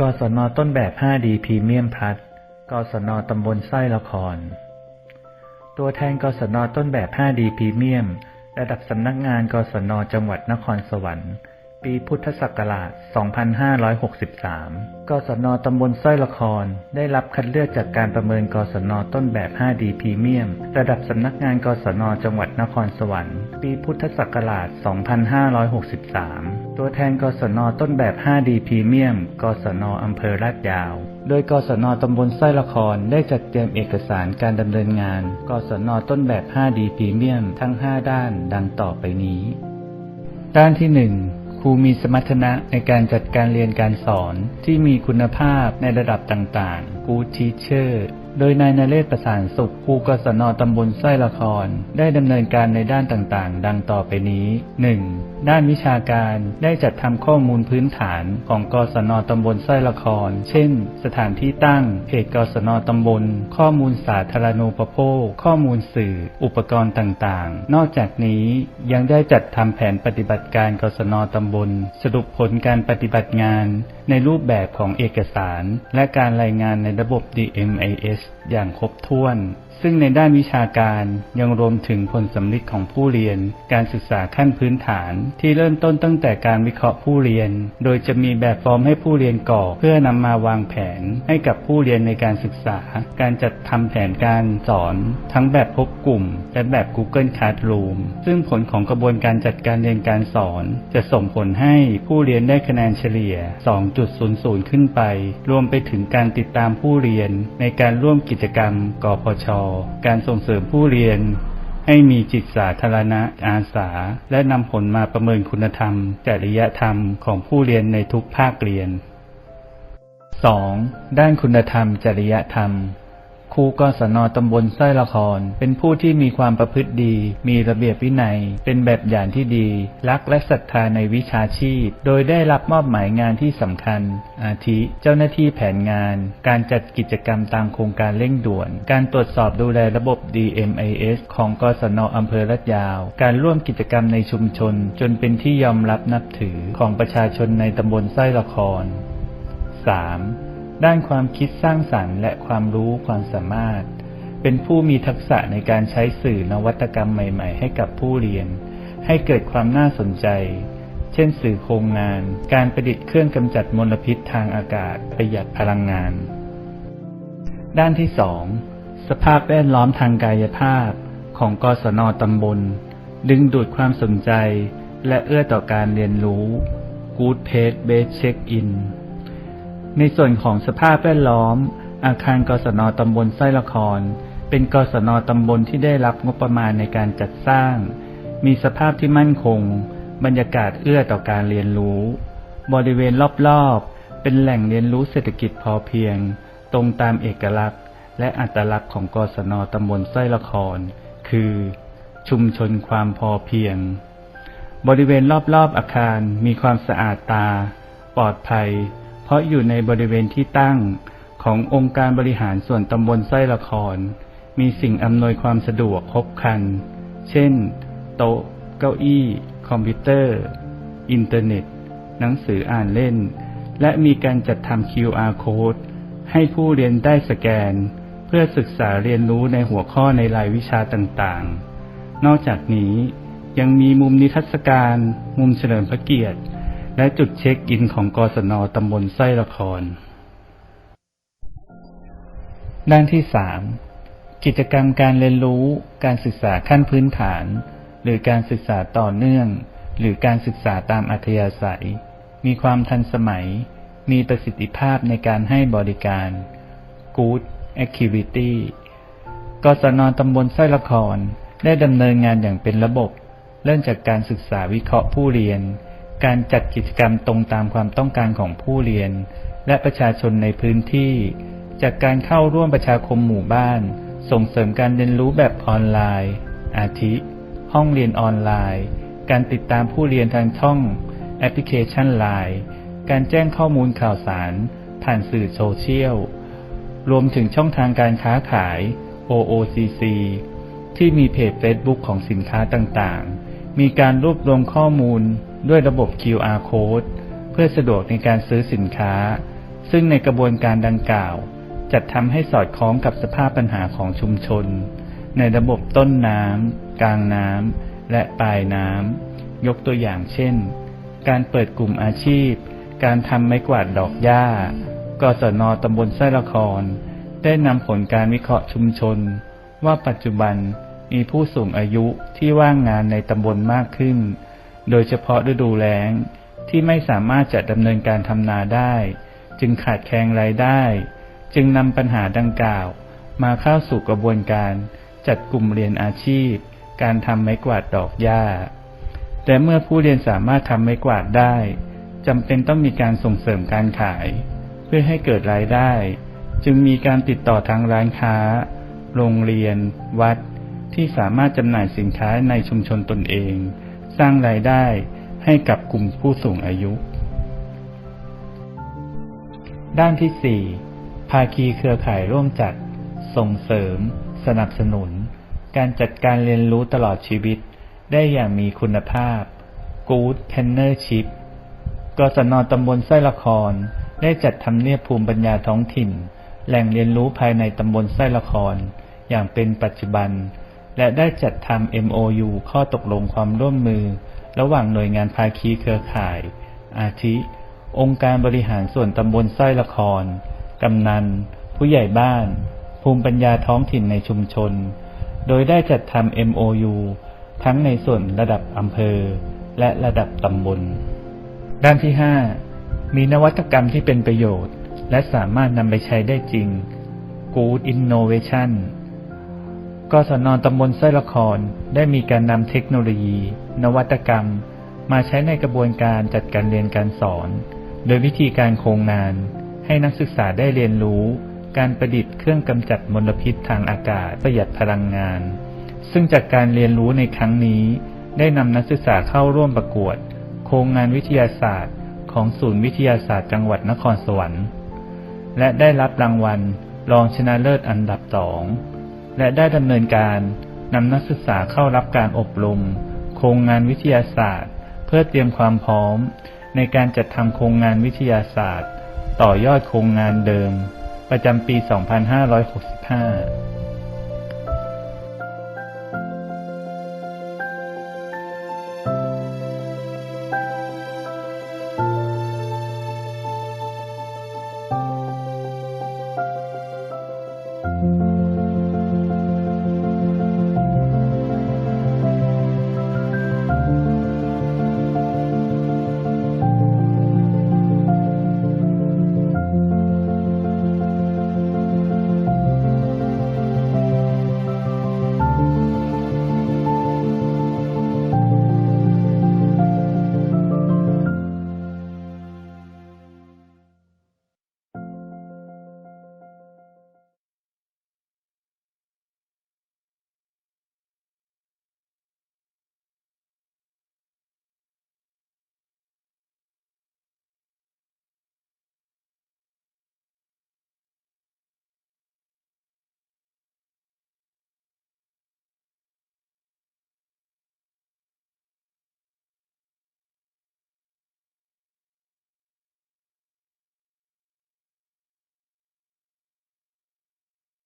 กศนต้นแบบ 5D พรีเมียมพลัสกศนตำบลไส้ละคร ตัวแทนกศนต้นแบบ 5D พรีเมียม ระดับสำนักงานกศนจังหวัดนครสวรรค์ ปีพุทธศักราช 2563 กศนตำบลสร้อยละคร ได้รับคัดเลือกจากการประเมินกศนต้นแบบ 5D พรีเมียม ระดับสำนักงานกศนจังหวัดนครสวรรค์ ปีพุทธศักราช 2563 ตัวแทนกศนต้นแบบ 5D พรีเมียม กศนอำเภอลาดยาว โดยกศนตำบลไสร้ละครได้จัดเตรียมเอกสารการดำเนินงาน กศนต้นแบบ 5D พรีเมียม ทั้ง 5 ด้านดังต่อไปนี้ ด้านที่ 1 ครูมีสมรรถนะในการจัดการเรียนการสอนที่มีคุณภาพในระดับต่างๆ Good Teacher โดยนายนาเรศประสานสุขครูกศนตำบลไสร้ละคร ได้ดำเนินการในด้านต่างๆ ดังต่อไปนี้ 1. ด้านวิชาการได้จัดทำข้อมูลพื้นฐานของกศนตำบลสร้อยละคร เช่น สถานที่ตั้งเพจกศนตำบล ข้อมูลสาธารณูปโภค ข้อมูลสื่อ อุปกรณ์ต่างๆ นอกจากนี้ยังได้จัดทำแผนปฏิบัติการกศนตำบล สรุปผลการปฏิบัติงาน ในรูปแบบของเอกสาร และการรายงานในระบบ DMIS อย่างครบถ้วนซึ่งในด้านวิชาการยังรวมถึงผลสำลิดของผู้เรียน การศึกษาขั้นพื้นฐาน ที่เริ่มต้นตั้งแต่การวิเคราะห์ผู้เรียน โดยจะมีแบบฟอร์มให้ผู้เรียนกรอกเพื่อนำมาวางแผนให้กับผู้เรียนในการศึกษา การจัดทำแผนการสอน ทั้งแบบพบกลุ่ม และแบบ Google Classroom ซึ่งผลของกระบวนการจัดการเรียนการสอน จะส่งผลให้ผู้เรียนได้คะแนนเฉลี่ย 2.00 ขึ้นไป รวมไปถึงการติดตามผู้เรียน ในการร่วมกิจกรรมกพชการส่งเสริมผู้เรียน ให้มีจิตสาธารณะอาสา และนำผลมาประเมินคุณธรรม จริยธรรมของผู้เรียนในทุกภาคเรียน 2. ด้านคุณธรรม จริยธรรม ครูกศนตำบลสร้อยละคร เป็นผู้ที่มีความประพฤติดี มีระเบียบวินัย เป็นแบบอย่างที่ดี รักและศรัทธาในวิชาชีพ โดยได้รับมอบหมายงานที่สำคัญ อาทิ เจ้าหน้าที่แผนงาน การจัดกิจกรรมตามโครงการเร่งด่วน การตรวจสอบดูแลระบบ DMIS ของกศนอำเภอลาดยาว การร่วมกิจกรรมในชุมชน จนเป็นที่ยอมรับนับถือของประชาชนในตำบลสร้อยละคร 3. ด้านความคิดสร้างสรรค์และความรู้ความสามารถ เป็นผู้มีทักษะในการใช้สื่อนวัตกรรมใหม่ ๆ ให้กับผู้เรียน ให้เกิดความน่าสนใจ เช่น สื่อโครงงาน การประดิษฐ์เครื่องกำจัดมลพิษทางอากาศ ประหยัดพลังงาน ด้านที่2สภาพแวดล้อมทางกายภาพ ของกศนตำบล ดึงดูดความสนใจ และเอื้อต่อการเรียนรู้ Good Page Based Check-in ในส่วนของสภาพแวดล้อม อาคารกศนตำบลไส้ละคร เป็นกศนตำบลที่ได้รับงบประมาณในการจัดสร้าง มีสภาพที่มั่นคง บรรยากาศเอื้อต่อการเรียนรู้ บริเวณรอบๆ เป็นแหล่งเรียนรู้เศรษฐกิจพอเพียง ตรงตามเอกลักษณ์ และอัตลักษณ์ของกศนตำบลไส้ละคร คือ ชุมชนความพอเพียง บริเวณรอบๆอาคารมีความสะอาดตา ปลอดภัย เพราะอยู่ในบริเวณที่ตั้งขององค์การบริหารส่วนตำบลไส้ละคร มีสิ่งอำนวยความสะดวกครบครัน เช่น โต๊ะ เก้าอี้ คอมพิวเตอร์ อินเทอร์เน็ต หนังสืออ่านเล่น และมีการจัดทำ QR code ให้ผู้เรียนได้สแกน เพื่อศึกษาเรียนรู้ในหัวข้อในรายวิชาต่างๆ นอกจากนี้ยังมีมุมนิทรรศการ มุมเฉลิมพระเกียรติ และจุดเช็คอินของกศนตำบลไส้ละคร ด้านที่3กิจกรรมการเรียนรู้ การศึกษาขั้นพื้นฐาน หรือการศึกษาต่อเนื่อง หรือการศึกษาตามอัธยาศัย มีความทันสมัย มีประสิทธิภาพในการให้บริการ Good Activity กศนตำบลไส้ละครได้ดำเนินงานอย่างเป็นระบบ เริ่มจากการศึกษาวิเคราะห์ผู้เรียน การจัดกิจกรรมตรงตามความต้องการของผู้เรียน และประชาชนในพื้นที่ จากการเข้าร่วมประชาคมหมู่บ้าน ส่งเสริมการเรียนรู้แบบออนไลน์ อาทิ ห้องเรียนออนไลน์ การติดตามผู้เรียนทางช่อง แอปพลิเคชันไลน์ การแจ้งข้อมูลข่าวสาร ผ่านสื่อโซเชียล รวมถึงช่องทางการค้าขาย OOCC ที่มีเพจ Facebook ของสินค้าต่างๆ มีการรวบรวมข้อมูล ด้วยระบบ QR Code เพื่อสะดวกในการซื้อสินค้า ซึ่งในกระบวนการดังกล่าว จัดทำให้สอดคล้องกับสภาพปัญหาของชุมชน ในระบบต้นน้ำกลางน้ำและปลายน้ำยกตัวอย่างเช่น การเปิดกลุ่มอาชีพ การทำไม้กวาดดอกหญ้ากศนตำบลไส้ละคร ได้นำผลการวิเคราะห์ชุมชน ว่าปัจจุบันมีผู้สูงอายุที่ว่างงานในตำบลมากขึ้น โดยเฉพาะฤดูแล้ง ที่ไม่สามารถจะดำเนินการทำนาได้ จึงขาดแคลนรายได้ จึงนำปัญหาดังกล่าว มาเข้าสู่กระบวนการจัดกลุ่มเรียนอาชีพ การทำไม้กวาดดอกหญ้า แต่เมื่อผู้เรียนสามารถทำไม้กวาดได้จำเป็นต้องมีการส่งเสริมการขาย เพื่อให้เกิดรายได้ จึงมีการติดต่อทางร้านค้า โรงเรียน วัด ที่สามารถจำหน่ายสินค้าในชุมชนตนเอง สร้างรายได้ให้กับกลุ่มผู้สูงอายุ ด้านที่ 4 ภาคีเครือข่ายร่วมจัด ส่งเสริม สนับสนุน การจัดการเรียนรู้ตลอดชีวิต ได้อย่างมีคุณภาพ Good Partnership กศนตำบลไส้ละคร ได้จัดทำเนียบภูมิปัญญาท้องถิ่น แหล่งเรียนรู้ภายในตำบลไส้ละคร อย่างเป็นปัจจุบัน และได้จัดทำ MOU ข้อตกลงความร่วมมือ ระหว่างหน่วยงานภาคีเครือข่าย อาทิ องค์การบริหารส่วนตำบลไส้ละคร กำนัน ผู้ใหญ่บ้าน ภูมิปัญญาท้องถิ่นในชุมชน โดยได้จัดทำ MOU ทั้งในส่วนระดับอำเภอ และระดับตำบล ด้านที่ 5 มีนวัตกรรมที่เป็นประโยชน์ และสามารถนำไปใช้ได้จริง Good Innovation กศนตำบลไส้ละครได้มีการนำเทคโนโลยี นวัตกรรม มาใช้ในกระบวนการจัดการเรียนการสอน โดยวิธีการโครงงาน ให้นักศึกษาได้เรียนรู้ การประดิษฐ์เครื่องกำจัดมลพิษทางอากาศประหยัดพลังงาน ซึ่งจากการเรียนรู้ในครั้งนี้ ได้นำนักศึกษาเข้าร่วมประกวด โครงงานวิทยาศาสตร์ ของศูนย์วิทยาศาสตร์จังหวัดนครสวรรค์ และได้รับรางวัล รองชนะเลิศอันดับสอง และได้ดำเนินการนำนักศึกษาเข้ารับการอบรม โครงงานวิทยาศาสตร์ เพื่อเตรียมความพร้อม ในการจัดทำโครงงานวิทยาศาสตร์ ต่อยอดโครงงานเดิม ประจำปี 2565